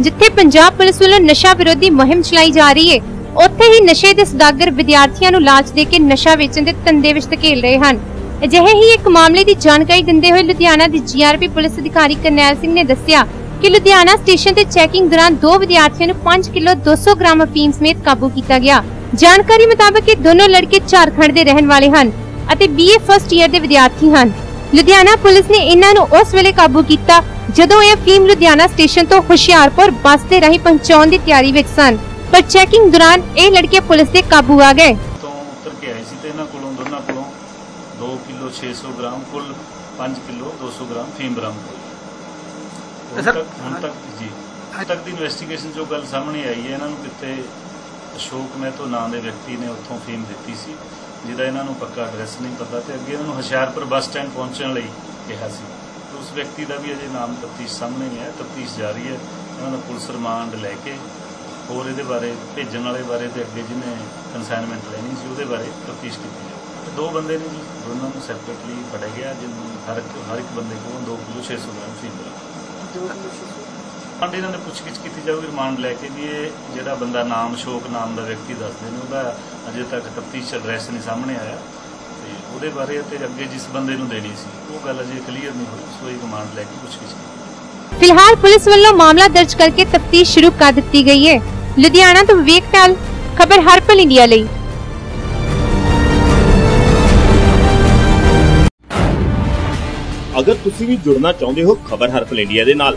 ਜਿੱਥੇ ਪੰਜਾਬ ਪੁਲਿਸ ਵੱਲੋਂ ਨਸ਼ਾ ਵਿਰੋਧੀ ਮੁਹਿੰਮ ਚਲਾਈ ਜਾ ਰਹੀ ਹੈ, ਉੱਥੇ ਹੀ ਨਸ਼ੇ ਦੇ ਸਦਾਗਰ ਵਿਦਿਆਰਥੀਆਂ ਨੂੰ ਲਾਲਚ ਦੇ ਕੇ ਨਸ਼ਾ ਵੇਚਣ ਦੇ ਧੰਦੇ ਵਿੱਚ ਧਕੇਲ ਰਹੇ ਹਨ। ਅਜਿਹੇ ਹੀ ਇੱਕ ਮਾਮਲੇ ਦੀ ਜਾਣਕਾਰੀ ਦਿੰਦੇ ਹੋਏ ਲੁਧਿਆਣਾ ਦੀ ਜੀਆਰਪੀ ਪੁਲਿਸ ਅਧਿਕਾਰੀ ਕਰਨੈਲ ਸਿੰਘ ਨੇ ਦੱਸਿਆ ਕਿ ਲੁਧਿਆਣਾ ਸਟੇਸ਼ਨ ਤੇ ਚੈਕਿੰਗ ਦੌਰਾਨ ਦੋ ਵਿਦਿਆਰਥੀਆਂ ਨੂੰ 5 ਕਿਲੋ 200 ਗ੍ਰਾਮ ਅਫੀਮ ਸਮੇਤ ਕਾਬੂ ਕੀਤਾ ਗਿਆ। ਜਾਣਕਾਰੀ ਮੁਤਾਬਕ ਇਹ ਦੋਨੋਂ ਲੜਕੇ ਝਾਰਖੰਡ ਦੇ ਰਹਿਣ ਵਾਲੇ ਹਨ ਅਤੇ ਬੀਏ ਫਰਸਟ ਈਅਰ ਦੇ ਵਿਦਿਆਰਥੀ ਹਨ। ਲੁਧਿਆਣਾ ਪੁਲਿਸ ਨੇ ਇਹਨਾਂ ਨੂੰ ਉਸ ਵੇਲੇ ਕਾਬੂ ਕੀਤਾ ਜਦੋਂ ਇਹ ਅਫੀਮ ਲੁਧਿਆਣਾ ਸਟੇਸ਼ਨ ਤੋਂ ਹੁਸ਼ਿਆਰਪੁਰ ਬੱਸ ਦੇ ਰਾਹੀਂ ਪਹੁੰਚਾਉਣ ਦੀ ਤਿਆਰੀ ਵਿੱਚ ਸਨ। ਪਰ ਚੈਕਿੰਗ ਦੌਰਾਨ ਇਹ ਲੜਕੇ ਪੁਲਿਸ ਦੇ ਕਾਬੂ ਆ ਗਏ। ਤੋਂ ਉਤਰ ਕੇ ਆਏ ਸੀ ਤੇ ਇਹਨਾਂ ਕੋਲੋਂ ਦੋਨਾਂ ਕੋਲੋਂ 2 ਕਿਲੋ 600 ਗ੍ਰਾਮ ਕੁੱਲ 5 ਕਿਲੋ 200 ਗ੍ਰਾਮ ਫੀਮ ਬਰਾਮਦ ਹੋਈ। ਤੇ ਹੁਣ ਤੱਕ ਜੀ ਹੁਣ ਤੱਕ ਦੀ ਇਨਵੈਸਟੀਗੇਸ਼ਨ ਜੋ ਗੱਲ ਸਾਹਮਣੇ ਆਈ ਹੈ ਇਹਨਾਂ ਨੂੰ ਕਿਤੇ ਅਸ਼ੋਕ ਮਹਿਤੋ ਨਾਂ ਦੇ ਵਿਅਕਤੀ ਨੇ ਉੱਥੋਂ ਫੀਮ ਦਿੱਤੀ ਸੀ, ਜਿਹਦਾ ਇਹਨਾਂ ਨੂੰ ਪੱਕਾ ਐਡਰੈਸ ਨਹੀਂ ਪਤਾ ਤੇ ਅੱਗੇ ਇਹਨਾਂ ਨੂੰ ਹਸ਼ਿਆਰਪੁਰ ਬੱਸ ਸਟੈਂਡ ਪਹੁੰਚਣ ਲਈ ਕਿਹਾ ਸੀ। ਉਸ ਵਿਅਕਤੀ ਦਾ ਵੀ ਅਜੇ ਨਾਮ ਤਫਤੀਸ਼ ਸਾਹਮਣੇ ਨਹੀਂ ਆਇਆ, ਤਫਤੀਸ਼ ਜਾਰੀ ਹੈ। ਇਹਨਾਂ ਦਾ ਪੁਲਿਸ ਰਿਮਾਂਡ ਲੈ ਕੇ ਹੋਰ ਇਹਦੇ ਬਾਰੇ, ਭੇਜਣ ਵਾਲੇ ਬਾਰੇ ਤੇ ਅੱਗੇ ਜਿਹਨੇ ਕੰਸਾਈਨਮੈਂਟ ਲੈਣੀ ਸੀ, ਉਹਦੇ ਬਾਰੇ ਤਫਤੀਸ਼ ਕੀਤੀ ਹੈ ਦੋ ਬੰਦੇ ਨੇ ਜੀ, ਦੋਨਾਂ ਨੂੰ ਸੈਪਰੇਟਲੀ ਫੜਿਆ ਗਿਆ ਜਿਨ ਹਰ ਇੱਕ ਹਰ ਇੱਕ ਬੰਦੇ ਕੋਲ 2 ਕਿਲੋ 600 ਗ੍ਰਾਮ ਫੀਮ ਮਿਲੀ ਫੰਡ ਇਹਨਾਂ ਨੇ ਪੁੱਛਗਿੱਛ ਕੀਤੀ ਜਾਊਗੀ ਰਿਮਾਂਡ ਲੈ ਕੇ ਵੀ ਇਹ ਜਿਹੜਾ ਬੰਦਾ ਨਾਮ ਸ਼ੋਕ ਨਾਮ ਦਾ ਵਿਅਕਤੀ ਦੱਸਦੇ ਨੇ ਉਹਦਾ ਅਜੇ ਤੱਕ ਤਫਤੀਸ਼ ਐਡਰੈਸ ਨਹੀਂ ਸਾਹਮਣੇ ਆਇਆ। ਤੇ ਉਹਦੇ ਬਾਰੇ ਤੇ ਅੱਗੇ ਜਿਸ ਬੰਦੇ ਨੂੰ ਦੇਣੀ ਸੀ ਉਹ ਗੱਲ ਅਜੇ ਕਲੀਅਰ ਨਹੀਂ ਹੋਈ ਸੋ ਇਹ ਰਿਮਾਂਡ ਲੈ ਕੇ ਪੁੱਛਗਿੱਛ ਫਿਲਹਾਲ ਪੁਲਿਸ ਵੱਲੋਂ ਮਾਮਲਾ ਦਰਜ ਕਰਕੇ ਤਫਤੀਸ਼ ਸ਼ੁਰੂ ਕਰ ਦਿੱਤੀ ਗਈ ਹੈ। ਲੁਧਿਆਣਾ ਤੋਂ ਵਿਵੇਕ ਟਾਲ ਖਬਰ ਹਰ ਪਲ ਇੰਡੀਆ ਲਈ। ਅਗਰ ਤੁਸੀਂ ਵੀ ਜੁੜਨਾ ਚਾਹੁੰਦੇ ਹੋ ਖਬਰ ਹਰ ਪਲ ਇੰਡੀਆ ਦੇ ਨਾਲ।